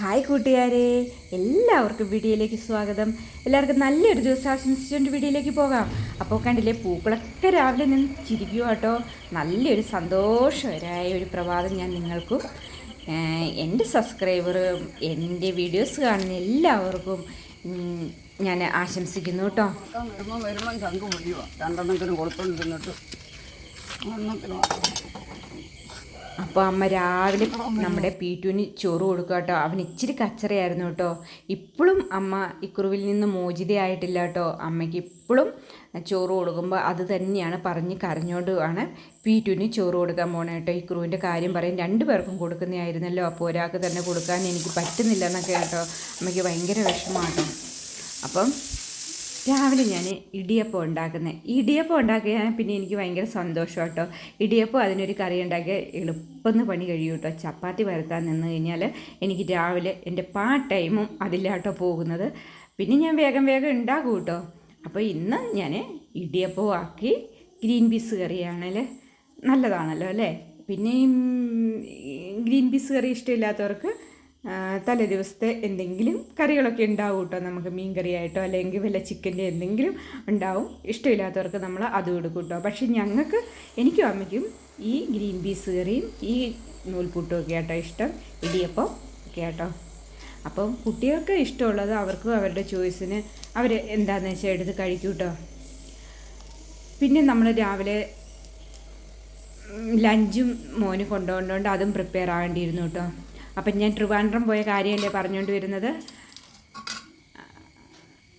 Hi കൂട്ടുകാരെ എല്ലാവർക്കും വീഡിയോയിലേക്ക് സ്വാഗതം. എല്ലാവർക്കും നല്ലൊരു ദിവസം ആശംസിച്ചുകൊണ്ട് വീഡിയോയിലേക്ക് പോകാം. അപ്പോൾ കണ്ടില്ലേ പൂക്കളൊക്കെ രാവിലെ നിന്ന് ചിരിക്കുക കേട്ടോ. നല്ലൊരു സന്തോഷകരായ ഒരു പ്രഭാതം ഞാൻ നിങ്ങൾക്കും എന്റെ സബ്സ്ക്രൈബർ എന്റെ വീഡിയോസ് കാണുന്ന എല്ലാവർക്കും ഞാൻ ആശംസിക്കുന്നു കേട്ടോ. വരുമ്പോൾ വരുമ്പോൾ രണ്ടെണ്ണത്തിന് കൊടുത്തോണ്ടിരുന്നിട്ട് അപ്പോൾ അമ്മ രാവിലെ നമ്മുടെ പീറ്റുവിന് ചോറ് കൊടുക്കുക കേട്ടോ. അവൻ ഇച്ചിരി കച്ചറയായിരുന്നു കേട്ടോ. ഇപ്പോഴും അമ്മ ഇക്കുറുവിൽ നിന്ന് മോചിതയായിട്ടില്ല കേട്ടോ. അമ്മയ്ക്ക് ഇപ്പോഴും ചോറ് കൊടുക്കുമ്പോൾ അത് തന്നെയാണ് പറഞ്ഞ് കരഞ്ഞോണ്ട് ആണ് പീറ്റുവിന് ചോറ് കൊടുക്കാൻ പോണേ കേട്ടോ. ഇക്കുറുവിന്റെ കാര്യം പറയും. രണ്ടു പേർക്കും കൊടുക്കുന്നതായിരുന്നല്ലോ. അപ്പോൾ ഒരാൾക്ക് തന്നെ കൊടുക്കാൻ എനിക്ക് പറ്റുന്നില്ല എന്നൊക്കെ കേട്ടോ. അമ്മയ്ക്ക് ഭയങ്കര വിഷമമാണ് അപ്പം രാവിലെ ഞാൻ ഇടിയപ്പം ഉണ്ടാക്കുന്നത് ഇടിയപ്പം ഉണ്ടാക്കിയാൽ പിന്നെ എനിക്ക് ഭയങ്കര സന്തോഷം കേട്ടോ ഇടിയപ്പം അതിനൊരു കറി ഉണ്ടാക്കിയാൽ എളുപ്പമെന്ന് പണി കഴിയും കേട്ടോ. ചപ്പാത്തി വരുത്താൻ നിന്ന് കഴിഞ്ഞാൽ എനിക്ക് രാവിലെ എന്റെ പാ ടൈമും അതിലാട്ടോ പോകുന്നത്. പിന്നെ ഞാൻ വേഗം വേഗം ഉണ്ടാക്കും കേട്ടോ. അപ്പോൾ ഇന്ന് ഞാൻ ഇടിയപ്പം ആക്കി ഗ്രീൻ പീസ് കറിയാണല്ലേ നല്ലതാണല്ലോ അല്ലേ? പിന്നെ ഗ്രീൻ പീസ് കറി ഇഷ്ടമില്ലാത്തവർക്ക് തലേ ദിവസത്തെ എന്തെങ്കിലും കറികളൊക്കെ ഉണ്ടാവും കേട്ടോ നമുക്ക് മീൻ കറിയായിട്ടോ അല്ലെങ്കിൽ വല്ല ചിക്കന്റെ എന്തെങ്കിലും ഉണ്ടാവും. ഇഷ്ടമില്ലാത്തവർക്ക് നമ്മൾ അതും എടുക്കും കേട്ടോ പക്ഷേ ഞങ്ങൾക്ക് എനിക്കും അമ്മയ്ക്കും ഈ ഗ്രീൻ പീസ് കറിയും ഈ നൂൽപുട്ടും ഒക്കെ ആട്ടോ ഇഷ്ടം. ഇടിയപ്പം ഒക്കെ ആട്ടോ. അപ്പം കുട്ടികൾക്ക് ഇഷ്ടമുള്ളത് അവർക്കും അവരുടെ ചോയ്സിന് അവർ എന്താണെന്ന് വെച്ചാൽ എടുത്ത് കഴിക്കും കേട്ടോ പിന്നെ നമ്മൾ രാവിലെ ലഞ്ചും മോന് കൊണ്ടുപോകേണ്ടതുകൊണ്ട് അതും പ്രിപ്പയർ ആകേണ്ടിയിരുന്നു കേട്ടോ അപ്പം ഞാൻ ട്രിവാൻഡ്രം പോയ കാര്യമല്ലേ പറഞ്ഞുകൊണ്ട് വരുന്നത്?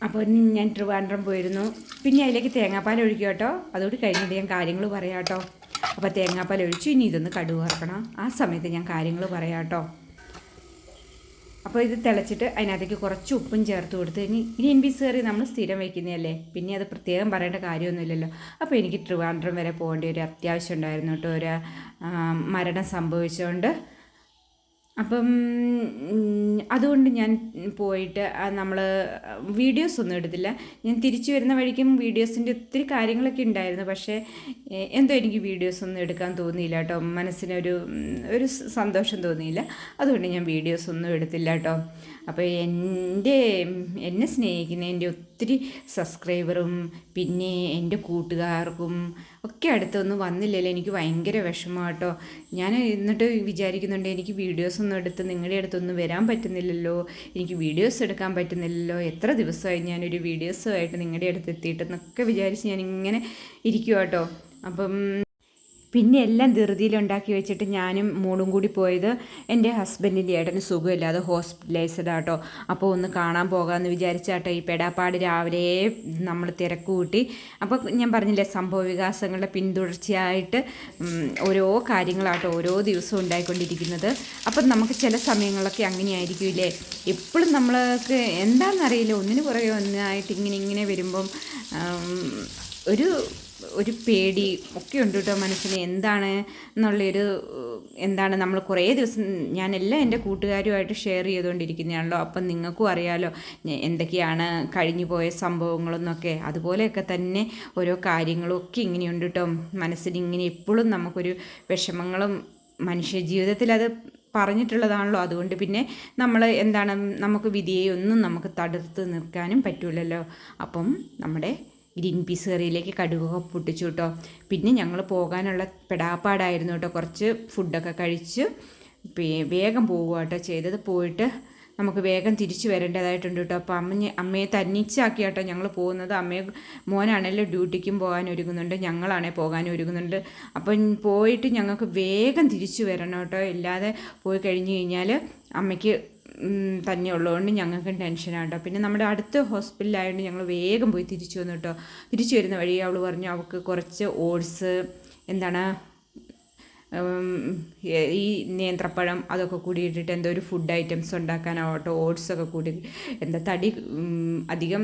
അപ്പോൾ ഞാൻ ട്രിവാൻഡ്രം പോയിരുന്നു. പിന്നെ അതിലേക്ക് തേങ്ങാപ്പാൽ ഒഴിക്കുക കേട്ടോ. അതോട് കഴിഞ്ഞിട്ട് ഞാൻ കാര്യങ്ങൾ പറയാം കേട്ടോ. അപ്പോൾ തേങ്ങാപ്പാൽ ഒഴിച്ച് ഇനി ഇതൊന്ന് കടുവ് വറക്കണം. ആ സമയത്ത് ഞാൻ കാര്യങ്ങൾ പറയാം കേട്ടോ. അപ്പോൾ ഇത് തിളച്ചിട്ട് അതിനകത്തേക്ക് കുറച്ച് ഉപ്പും ചേർത്ത് കൊടുത്ത് ഇനി ഗ്രീൻ പീസ് കറി നമ്മൾ സ്ഥിരം വയ്ക്കുന്നതല്ലേ? പിന്നെ അത് പ്രത്യേകം പറയേണ്ട കാര്യമൊന്നുമില്ലല്ലോ. അപ്പോൾ എനിക്ക് ട്രിവാൻഡ്രം വരെ പോകേണ്ട ഒരു അത്യാവശ്യം ഉണ്ടായിരുന്നു കേട്ടോ. ഒരു മരണം സംഭവിച്ചുകൊണ്ട് അപ്പം അതുകൊണ്ട് ഞാൻ പോയിട്ട് നമ്മൾ വീഡിയോസ് ഒന്നും എടുത്തില്ല. ഞാൻ തിരിച്ചു വരുന്ന വഴിക്കും വീഡിയോസിന്റെ ഒത്തിരി കാര്യങ്ങളൊക്കെ ഉണ്ടായിരുന്നു. പക്ഷേ എന്തോ എനിക്ക് വീഡിയോസ് ഒന്നും എടുക്കാൻ തോന്നിയില്ല കേട്ടോ. മനസ്സിനൊരു ഒരു സന്തോഷം തോന്നിയില്ല. അതുകൊണ്ട് ഞാൻ വീഡിയോസ് ഒന്നും എടുത്തില്ല കേട്ടോ. അപ്പോൾ എന്റെ എന്നെ സ്നേഹിക്കുന്ന എന്റെ ഒത്തിരി സബ്സ്ക്രൈബറും പിന്നെ എന്റെ കൂട്ടുകാർക്കും ഒക്കെ അടുത്തൊന്നും വന്നില്ലല്ലോ. എനിക്ക് ഭയങ്കര വിഷമം കേട്ടോ ഞാൻ എന്നിട്ട് വിചാരിക്കുന്നുണ്ട് എനിക്ക് വീഡിയോസ് ഒന്നും എടുത്ത് നിങ്ങളുടെ അടുത്തൊന്നും വരാൻ പറ്റുന്നില്ലല്ലോ. എനിക്ക് വീഡിയോസ് എടുക്കാൻ പറ്റുന്നില്ലല്ലോ. എത്ര ദിവസമായി ഞാനൊരു വീഡിയോസുമായിട്ട് നിങ്ങളുടെ അടുത്ത് എത്തിയിട്ടെന്നൊക്കെ വിചാരിച്ച് ഞാൻ ഇങ്ങനെ ഇരിക്കുക കേട്ടോ അപ്പം പിന്നെ എല്ലാം ധൃതിയിൽ ഉണ്ടാക്കി വെച്ചിട്ട് ഞാനും മോളും കൂടി പോയത് എന്റെ ഹസ്ബൻഡിന്റെ ഏട്ടന് സുഖമില്ലാതെ ഹോസ്പിറ്റലൈസ്ഡ് ആട്ടോ. അപ്പോൾ ഒന്ന് കാണാൻ പോകാമെന്ന് വിചാരിച്ചാട്ടോ ഈ പെടാപ്പാട് രാവിലെ നമ്മൾ തിരക്ക് കൂട്ടി. അപ്പോൾ ഞാൻ പറഞ്ഞില്ലേ സംഭവ വികാസങ്ങളുടെ പിന്തുടർച്ചയായിട്ട് ഓരോ കാര്യങ്ങളാട്ടോ ഓരോ ദിവസവും ഉണ്ടായിക്കൊണ്ടിരിക്കുന്നത്. അപ്പം നമുക്ക് ചില സമയങ്ങളൊക്കെ അങ്ങനെയായിരിക്കില്ലേ എപ്പോഴും നമ്മൾക്ക് എന്താണെന്നറിയില്ല. ഒന്നിനു പുറകെ ഒന്നായിട്ട് ഇങ്ങനെ ഇങ്ങനെ വരുമ്പം ഒരു ഒരു പേടി ഒക്കെ ഉണ്ട് കേട്ടോ മനസ്സിന്. എന്താണ് എന്നുള്ളൊരു എന്താണ് നമ്മൾ കുറേ ദിവസം ഞാനെല്ലാം എന്റെ കൂട്ടുകാരുമായിട്ട് ഷെയർ ചെയ്തുകൊണ്ടിരിക്കുന്നതാണല്ലോ. അപ്പം നിങ്ങൾക്കും അറിയാലോ എന്തൊക്കെയാണ് കഴിഞ്ഞു പോയ സംഭവങ്ങളെന്നൊക്കെ. അതുപോലെയൊക്കെ തന്നെ ഓരോ കാര്യങ്ങളും ഒക്കെ ഇങ്ങനെയുണ്ട് കേട്ടോ. മനസ്സിന് ഇങ്ങനെ എപ്പോഴും നമുക്കൊരു വിഷമങ്ങളും മനുഷ്യ ജീവിതത്തിൽ അത് പറഞ്ഞിട്ടുള്ളതാണല്ലോ. അതുകൊണ്ട് പിന്നെ നമ്മൾ എന്താണ് നമുക്ക് വിധിയെ ഒന്നും നമുക്ക് തടുത്ത് നിൽക്കാനും പറ്റില്ലല്ലോ അപ്പം നമ്മുടെ ഗ്രീൻ പീസ് കറിയിലേക്ക് കടുകൊക്കെ പൊട്ടിച്ചു കേട്ടോ. പിന്നെ ഞങ്ങൾ പോകാനുള്ള പെടാപ്പാടായിരുന്നു കേട്ടോ. കുറച്ച് ഫുഡൊക്കെ കഴിച്ച് വേഗം പോകുക കേട്ടോ. ചെയ്തത് പോയിട്ട് നമുക്ക് വേഗം തിരിച്ചു വരേണ്ടതായിട്ടുണ്ട് കേട്ടോ. അപ്പോൾ അമ്മ അമ്മയെ തന്നിച്ചാക്കി കേട്ടോ ഞങ്ങൾ പോകുന്നത്. അമ്മയെ മോനാണല്ലോ ഡ്യൂട്ടിക്കും പോകാൻ ഒരുങ്ങുന്നുണ്ട്. ഞങ്ങളാണേ പോകാൻ ഒരുങ്ങുന്നുണ്ട്. അപ്പം പോയിട്ട് ഞങ്ങൾക്ക് വേഗം തിരിച്ചു വരണം കേട്ടോ. ഇല്ലാതെ പോയി കഴിഞ്ഞ് കഴിഞ്ഞാൽ അമ്മയ്ക്ക് തന്നെ ഉള്ളതുകൊണ്ട് ഞങ്ങൾക്കും ടെൻഷനാണ് കേട്ടോ പിന്നെ നമ്മുടെ അടുത്ത ഹോസ്പിറ്റലായതുകൊണ്ട് ഞങ്ങൾ വേഗം പോയി തിരിച്ചു വന്നു കേട്ടോ. തിരിച്ചു വരുന്ന വഴി അവൾ പറഞ്ഞു അവൾക്ക് കുറച്ച് ഓട്സ് എന്താണ് ഈ നേന്ത്രപ്പഴം അതൊക്കെ കൂടി ഇട്ടിട്ട് എന്തോ ഒരു ഫുഡ് ഐറ്റംസ് ഉണ്ടാക്കാനാവട്ടോ ഓട്സൊക്കെ കൂടി എന്താ തടി അധികം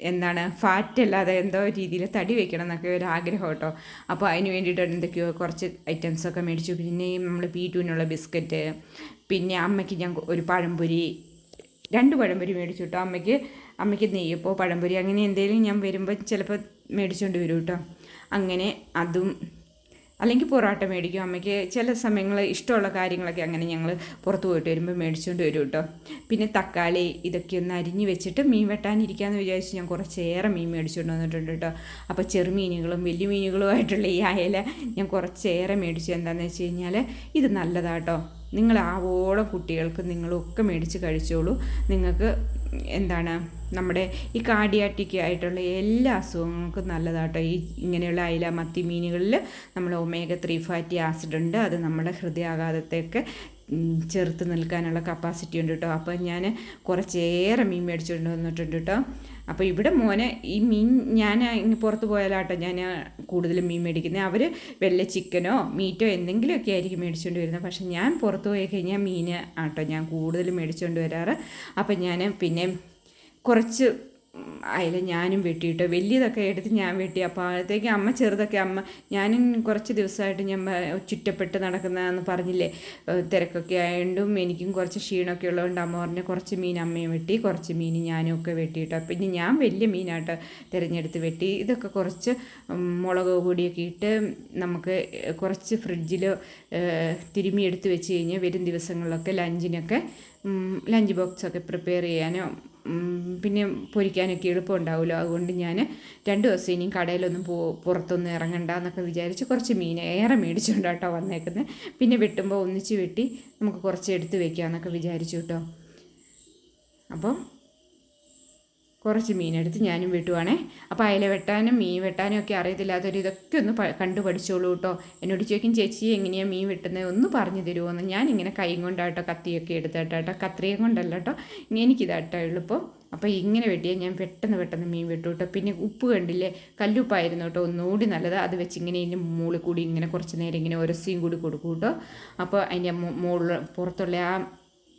എന്താണ് ഫാറ്റ് അല്ലാതെ എന്തോ രീതിയിൽ തടി വെക്കണം എന്നൊക്കെ ഒരു ആഗ്രഹം കേട്ടോ. അപ്പോൾ അതിന് വേണ്ടിയിട്ട് എന്തൊക്കെയോ കുറച്ച് ഐറ്റംസൊക്കെ മേടിച്ചു. പിന്നെ നമ്മൾ പി ടുവിനുള്ള ബിസ്ക്കറ്റ് പിന്നെ അമ്മയ്ക്ക് ഞാൻ ഒരു പഴംപൊരി രണ്ട് പഴംപൊരി മേടിച്ചു കേട്ടോ. അമ്മയ്ക്ക് അമ്മയ്ക്ക് നെയ്യപ്പോ പഴംപൊരി അങ്ങനെ എന്തെങ്കിലും ഞാൻ വരുമ്പോൾ ചിലപ്പോൾ മേടിച്ചുകൊണ്ട് വരും കേട്ടോ. അങ്ങനെ അതും അല്ലെങ്കിൽ പൊറോട്ട മേടിക്കും. അമ്മയ്ക്ക് ചില സമയങ്ങൾ ഇഷ്ടമുള്ള കാര്യങ്ങളൊക്കെ അങ്ങനെ ഞങ്ങൾ പുറത്ത് പോയിട്ട് വരുമ്പോൾ മേടിച്ചുകൊണ്ട് വരും കേട്ടോ പിന്നെ തക്കാളി ഇതൊക്കെ ഒന്ന് അരിഞ്ഞ് വെച്ചിട്ട് മീൻ വെട്ടാനിരിക്കാമെന്ന് വിചാരിച്ച് ഞാൻ കുറച്ചേറെ മീൻ മേടിച്ചുകൊണ്ട് വന്നിട്ടുണ്ട് കേട്ടോ അപ്പോൾ ചെറുമീനുകളും വലിയ മീനുകളുമായിട്ടുള്ള ഈ അയല ഞാൻ കുറച്ചേറെ മേടിച്ചു. എന്താണെന്ന് വെച്ച് കഴിഞ്ഞാൽ ഇത് നല്ലതാട്ടോ നിങ്ങൾ ആവോളം കുട്ടികൾക്ക് നിങ്ങളൊക്കെ മേടിച്ച് കഴിച്ചോളൂ. നിങ്ങൾക്ക് എന്താണ് നമ്മുടെ ഈ കാർഡിയാറ്റിക് ആയിട്ടുള്ള എല്ലാ അസുഖങ്ങൾക്കും നല്ലതാട്ടോ. ഈ ഇങ്ങനെയുള്ള അയില മത്തി മീനുകളിൽ നമ്മൾ ഒമേഗ ത്രീ ഫാറ്റി ആസിഡ് ഉണ്ട്. അത് നമ്മുടെ ഹൃദയാഘാതത്തെയൊക്കെ ചെറുത്ത് നിൽക്കാനുള്ള കപ്പാസിറ്റി ഉണ്ട് കേട്ടോ അപ്പോൾ ഞാൻ കുറച്ചേറെ മീൻ മേടിച്ചുകൊണ്ട് വന്നിട്ടുണ്ട് കേട്ടോ അപ്പോൾ ഇവിടെ മോനെ ഈ മീൻ ഞാൻ പുറത്ത് പോയാലാട്ടോ ഞാൻ കൂടുതലും മീൻ മേടിക്കുന്നത് അവർ വെള്ള ചിക്കനോ മീറ്റോ എന്തെങ്കിലുമൊക്കെ ആയിരിക്കും മേടിച്ചുകൊണ്ട് വരുന്നത് പക്ഷേ ഞാൻ പുറത്ത് പോയി കഴിഞ്ഞാൽ മീൻ ആട്ടോ ഞാൻ കൂടുതലും മേടിച്ചുകൊണ്ട് വരാറ്. അപ്പം ഞാൻ പിന്നെ കുറച്ച് അയല ഞാനും വെട്ടിയിട്ട് വലിയതൊക്കെ എടുത്ത് ഞാൻ വെട്ടി. അപ്പോൾ അപ്പോഴത്തേക്ക് അമ്മ ചെറുതൊക്കെ അമ്മ ഞാനും കുറച്ച് ദിവസമായിട്ട് ഞാൻ ചുറ്റപ്പെട്ട് നടക്കുന്നതെന്ന് പറഞ്ഞില്ലേ? തിരക്കൊക്കെ ആയതുകൊണ്ടും എനിക്കും കുറച്ച് ക്ഷീണമൊക്കെ ഉള്ളതുകൊണ്ട് അമ്മ പറഞ്ഞ് കുറച്ച് മീൻ അമ്മയും വെട്ടി കുറച്ച് മീൻ ഞാനും ഒക്കെ വെട്ടിയിട്ട്. പിന്നെ ഞാൻ വലിയ മീനായിട്ട് തിരഞ്ഞെടുത്ത് വെട്ടി. ഇതൊക്കെ കുറച്ച് മുളക് പൊടിയൊക്കെ ഇട്ട് നമുക്ക് കുറച്ച് ഫ്രിഡ്ജിൽ തിരുമി എടുത്ത് വെച്ച് കഴിഞ്ഞാൽ വരും ദിവസങ്ങളിലൊക്കെ ലഞ്ചിനൊക്കെ ലഞ്ച് ബോക്സൊക്കെ പ്രിപ്പയർ ചെയ്യാനോ പിന്നെ പൊരിക്കാനൊക്കെ എളുപ്പമുണ്ടാവുമല്ലോ. അതുകൊണ്ട് ഞാൻ രണ്ട് ദിവസം ഇനിയും കടയിലൊന്നും പോ പുറത്തൊന്നും ഇറങ്ങണ്ട എന്നൊക്കെ വിചാരിച്ച് കുറച്ച് മീൻ ഏറെ മേടിച്ചുകൊണ്ടാട്ടോ വന്നേക്കുന്നത് പിന്നെ വെട്ടുമ്പോൾ ഒന്നിച്ച് വെട്ടി നമുക്ക് കുറച്ച് എടുത്ത് വെക്കാമെന്നൊക്കെ വിചാരിച്ചു കേട്ടോ. അപ്പോൾ കുറച്ച് മീനെടുത്ത് ഞാനും വെട്ടുവാണേ. അപ്പോൾ അയല വെട്ടാനും മീൻ വെട്ടാനും ഒക്കെ അറിയത്തില്ലാത്തവർ ഇതൊക്കെ ഒന്ന് കണ്ടു പഠിച്ചോളൂ കേട്ടോ എന്നോട് ചോദിക്കും ചേച്ചി എങ്ങനെയാണ് മീൻ വെട്ടുന്നത് ഒന്ന് പറഞ്ഞു തരുമോ എന്ന് ഞാനിങ്ങനെ കൈ കൊണ്ടാട്ടോ കത്തിയൊക്കെ എടുത്തിട്ടോ കത്രിയും കൊണ്ടല്ല കേട്ടോ എനിക്കിതാട്ടോ എളുപ്പം അപ്പോൾ ഇങ്ങനെ വെട്ടിയാൽ ഞാൻ പെട്ടെന്ന് പെട്ടെന്ന് മീൻ വെട്ടു കേട്ടോ പിന്നെ ഉപ്പ് കണ്ടില്ലേ? കല്ലുപ്പായിരുന്നു കേട്ടോ ഒന്നുകൂടി നല്ലത്. അത് വെച്ച് ഇങ്ങനെ ഇതിന്റെ മുകളിൽ കൂടി ഇങ്ങനെ കുറച്ച് നേരം ഇങ്ങനെ ഒരസിയും കൂടി കൊടുക്കും കേട്ടോ അപ്പോൾ അതിന്റെ മുകളിൽ പുറത്തുള്ള ആ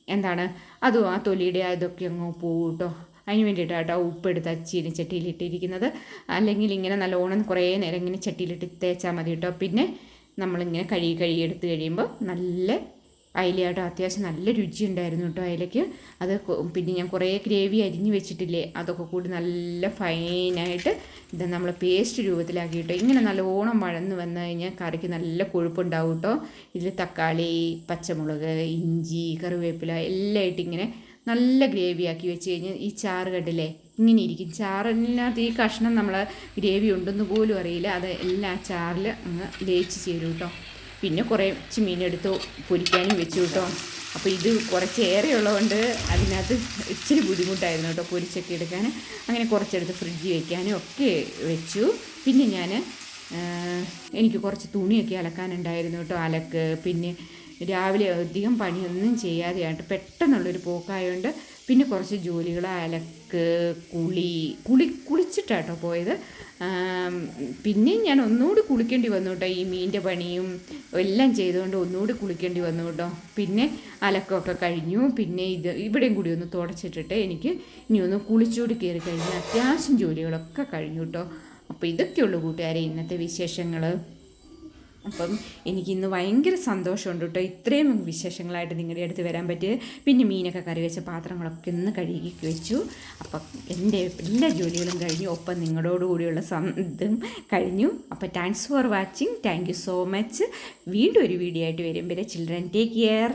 എന്താണ് അതും ആ തൊലിയുടെ അതൊക്കെ അങ്ങ് പോകും കേട്ടോ അതിന് വേണ്ടിയിട്ടാട്ടോ ഉപ്പെടുത്ത് ചീനി ചട്ടിയിലിട്ടിരിക്കുന്നത്. അല്ലെങ്കിൽ ഇങ്ങനെ നല്ലോണം കുറേ നേരം ഇങ്ങനെ ചട്ടിയിലിട്ട് തേച്ചാൽ മതി കേട്ടോ പിന്നെ നമ്മളിങ്ങനെ കഴുകി കഴുകി എടുത്ത് കഴിയുമ്പോൾ നല്ല അയിലയാട്ടോ. അത്യാവശ്യം നല്ല രുചി ഉണ്ടായിരുന്നു കേട്ടോ അയിലയ്ക്ക്. അത് പിന്നെ ഞാൻ കുറേ ഗ്രേവി അരിഞ്ഞ് വെച്ചിട്ടില്ലേ അതൊക്കെ കൂടി നല്ല ഫൈനായിട്ട് ഇത് നമ്മൾ പേസ്റ്റ് രൂപത്തിലാക്കിയിട്ട്. ഇങ്ങനെ നല്ലോണം വഴന്ന് വന്നു കഴിഞ്ഞാൽ കറിക്ക് നല്ല കൊഴുപ്പുണ്ടാവും കേട്ടോ. ഇതിൽ തക്കാളി പച്ചമുളക് ഇഞ്ചി കറിവേപ്പില എല്ലാം ഇട്ടിങ്ങനെ നല്ല ഗ്രേവി ആക്കി വെച്ച് കഴിഞ്ഞാൽ ഈ ചാറ് കണ്ടില്ലേ? ഇങ്ങനെ ഇരിക്കും. ചാറിനകത്ത് ഈ കഷ്ണം നമ്മൾ ഗ്രേവി ഉണ്ടെന്ന് പോലും അറിയില്ല. അത് എല്ലാ ചാറിൽ അങ്ങ് ലയിച്ച് ചേരും കേട്ടോ പിന്നെ കുറച്ച് മീനെടുത്ത് പൊരിക്കാനും വെച്ചു കേട്ടോ അപ്പോൾ ഇത് കുറച്ച് ഏറെ ഉള്ളതുകൊണ്ട് അതിനകത്ത് ഇച്ചിരി ബുദ്ധിമുട്ടായിരുന്നു കേട്ടോ പൊരിച്ചൊക്കെ എടുക്കാൻ. അങ്ങനെ കുറച്ചെടുത്ത് ഫ്രിഡ്ജിൽ വെക്കാനും ഒക്കെ വെച്ചു. പിന്നെ ഞാൻ എനിക്ക് കുറച്ച് തുണിയൊക്കെ അലക്കാനുണ്ടായിരുന്നു കേട്ടോ അലക്ക് പിന്നെ രാവിലെ അധികം പണിയൊന്നും ചെയ്യാതെയായിട്ട് പെട്ടെന്നുള്ളൊരു പോക്കായതുകൊണ്ട് പിന്നെ കുറച്ച് ജോലികൾ അലക്ക് കുളി കുളി കുളിച്ചിട്ടാട്ടോ പോയത്. പിന്നെ പിന്നെയും ഞാൻ ഒന്നുകൂടി കുളിക്കേണ്ടി വന്നു കേട്ടോ. ഈ മീന്റെ പണിയും എല്ലാം ചെയ്തുകൊണ്ട് ഒന്നുകൂടി കുളിക്കേണ്ടി വന്നു കേട്ടോ. പിന്നെ അലക്കമൊക്കെ കഴിഞ്ഞു. പിന്നെ ഇത് ഇവിടെയും കൂടി ഒന്ന് തുടച്ചിട്ടിട്ട് എനിക്ക് ഇനി ഒന്ന് കുളിച്ചുകൂടി കയറി കഴിഞ്ഞ് അത്യാവശ്യം ജോലികളൊക്കെ കഴിഞ്ഞു കേട്ടോ. അപ്പോൾ ഇതൊക്കെയുള്ളൂ കൂട്ടുകാരെ ഇന്നത്തെ വിശേഷങ്ങൾ അപ്പം എനിക്ക് എനിക്കിന്ന് ഭയങ്കര സന്തോഷമുണ്ട് കേട്ടോ. ഇത്രയും വിശേഷങ്ങളായിട്ട് നിങ്ങളുടെ അടുത്ത് വരാൻ പറ്റിയത്. പിന്നെ മീനൊക്കെ കറി വെച്ച പാത്രങ്ങളൊക്കെ ഒന്ന് കഴുകി വെച്ചു. അപ്പം എന്റെ എല്ലാ ജോലികളും കഴിഞ്ഞു. ഒപ്പം നിങ്ങളോടുകൂടിയുള്ള ഇതും കഴിഞ്ഞു. അപ്പോൾ thanks for watching thank you so much വീണ്ടും ഒരു വീഡിയോ ആയിട്ട് വരും വരെ ചിൽഡ്രൻ ടേക്ക് കെയർ